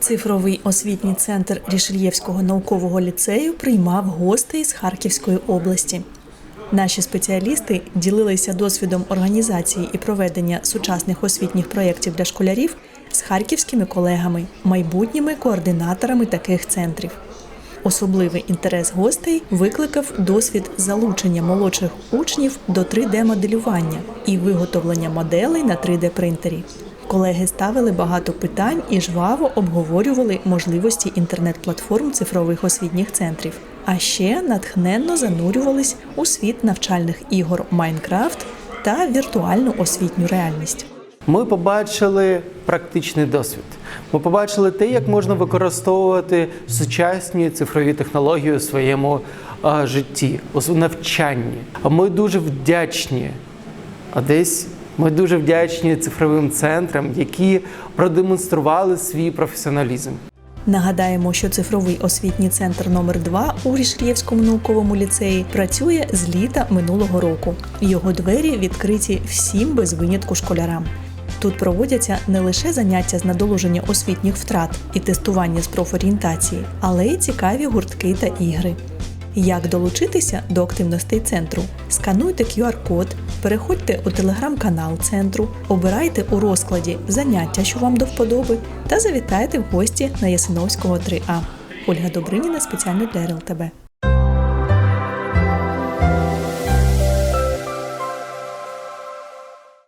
Цифровий освітній центр Рішельєвського наукового ліцею приймав гостей з Харківської області. Наші спеціалісти ділилися досвідом організації і проведення сучасних освітніх проєктів для школярів з харківськими колегами, майбутніми координаторами таких центрів. Особливий інтерес гостей викликав досвід залучення молодших учнів до 3D-моделювання і виготовлення моделей на 3D-принтері. Колеги ставили багато питань і жваво обговорювали можливості інтернет-платформ цифрових освітніх центрів. А ще натхненно занурювались у світ навчальних ігор Майнкрафт та віртуальну освітню реальність. Ми побачили практичний досвід. Ми побачили те, як можна використовувати сучасні цифрові технології у своєму житті, у навчанні. А Ми дуже вдячні Одесі. Ми дуже вдячні цифровим центрам, які продемонстрували свій професіоналізм. Нагадаємо, що цифровий освітній центр номер 2 у Рішельєвському науковому ліцеї працює з літа минулого року. Його двері відкриті всім без винятку школярам. Тут проводяться не лише заняття з надолуження освітніх втрат і тестування з профорієнтації, але й цікаві гуртки та ігри. Як долучитися до активностей центру? Скануйте QR-код, переходьте у телеграм-канал центру, обирайте у розкладі заняття, що вам до вподоби, та завітайте в гості на Ясиновського 3А. Ольга Добриніна спеціально для РЛТБ.